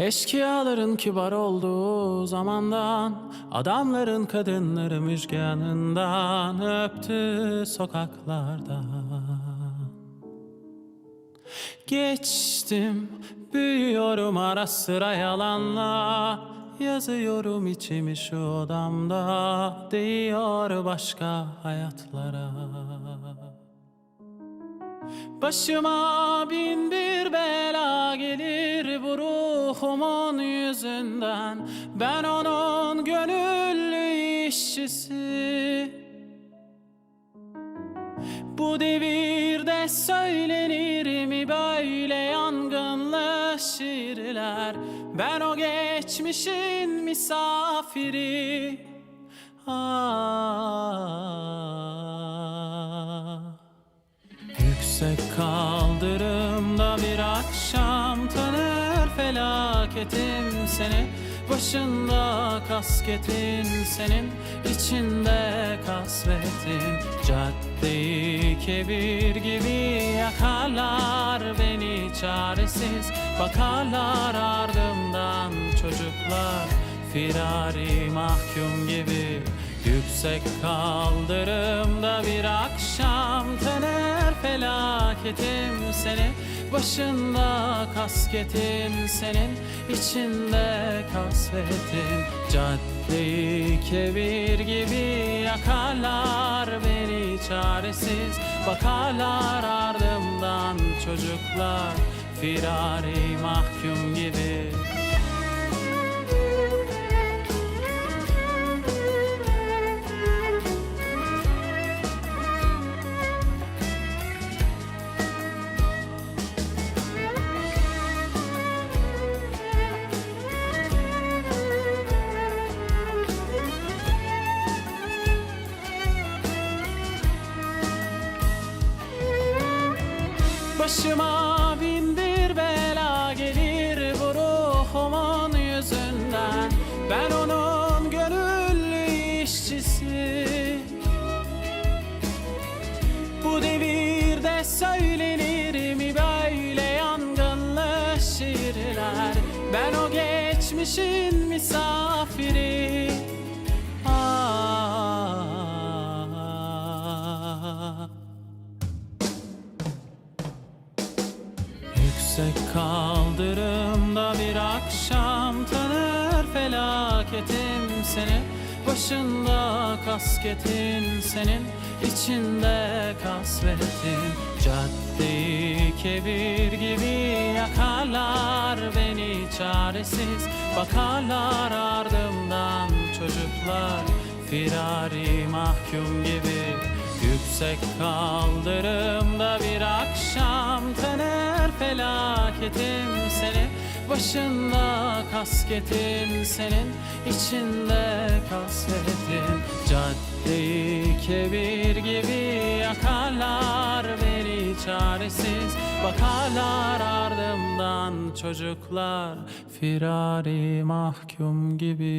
Eşkıyaların kibar olduğu zamandan Adamların kadınları müjganından Öptü sokaklarda Geçtim, büyüyorum ara sıra yalanla Yazıyorum içimi şu odamda Değiyor başka hayatlara. Başıma bin bir bela gelir bu ruhumun yüzünden Ben onun gönüllü işçisi. Bu devirde söylenir mi böyle yangınlı şiirler Ben o geçmişin misafiri. Ah. Yüksek kaldırımda bir akşam tanır felaketim seni Başında kasketin senin içinde kasvetin. Caddeyi kebir gibi yakarlar beni çaresiz. Bakarlar ardımdan çocuklar firari mahkum gibi. Yüksek kaldırımda bir akşam tanır felaketim seni Başında kasketin senin içinde kasvetin Caddeyi kebir gibi yakarlar beni çaresiz Bakarlar ardımdan çocuklar firari mahkum gibi Başıma bin bir bela gelir bu ruhumun yüzünden. Ben onun gönüllü işçisi. Bu devirde söylenir mi böyle yangınlı şiirler Ben o geçmişin misafiri Yüksek kaldırımda bir akşam tanır felaketim seni. Başında kasketin senin içinde kasvetin Caddeyi kebir gibi yakarlar beni çaresiz. Bakarlar ardımdan çocuklar firari mahkum gibi. Yüksek kaldırımda bir felaketim seni. Başında kasketin senin içinde kasvetin Caddeyi kebir gibi yakarlar beni çaresiz. Bakarlar ardımdan çocuklar firari mahkum gibi